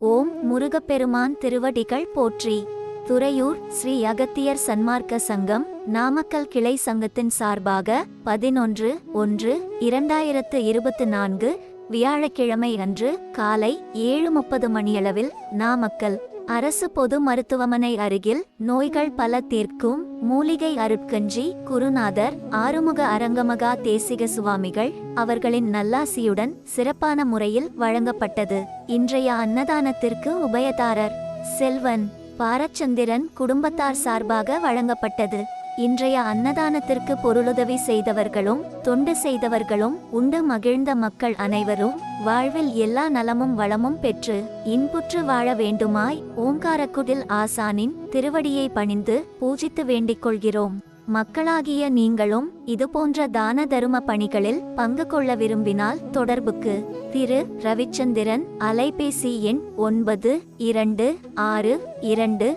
ஓம் முருகப்பெருமான் திருவடிகள் போற்றி. துறையூர் ஸ்ரீ அகத்தியர் சன்மார்க்க சங்கம் நாமக்கல் கிளை சங்கத்தின் சார்பாக பதினொன்று ஒன்று இரண்டாயிரத்து இருபத்து நான்கு வியாழக்கிழமை அன்று காலை ஏழு முப்பது மணியளவில் நாமக்கல். அரசு பொது மருத்துவமனை அருகில் நோய்கள் பல தீர்க்கும் மூலிகை அருட்கஞ்சி குருநாதர் ஆறுமுக அரங்கமகா தேசிக சுவாமிகள் அவர்களின் நல்லாசியுடன் சிறப்பான முறையில் வழங்கப்பட்டது. இன்றைய அன்னதானத்திற்கு உபயதாரர் செல்வன். பாரச்சந்திரன் குடும்பத்தார் சார்பாக வழங்கப்பட்டது. இன்றைய அன்னதானத்திற்கு பொருளுதவி செய்தவர்களும் தொண்டு செய்தவர்களும் உண்டு மகிழ்ந்த மக்கள் அனைவரும் வாழ்வில் எல்லா நலமும் வளமும் பெற்று இன்புற்று வாழ வேண்டுமாய் ஓங்காரக்குடில் ஆசானின் திருவடியை பணிந்து பூஜித்து வேண்டிக் கொள்கிறோம். மக்களாகிய நீங்களும் இதுபோன்ற தான தரும பணிகளில் பங்கு கொள்ள விரும்பினால் தொடர்புக்கு திரு. ரவிச்சந்திரன் அலைபேசி எண் ஒன்பது இரண்டு ஆறு இரண்டு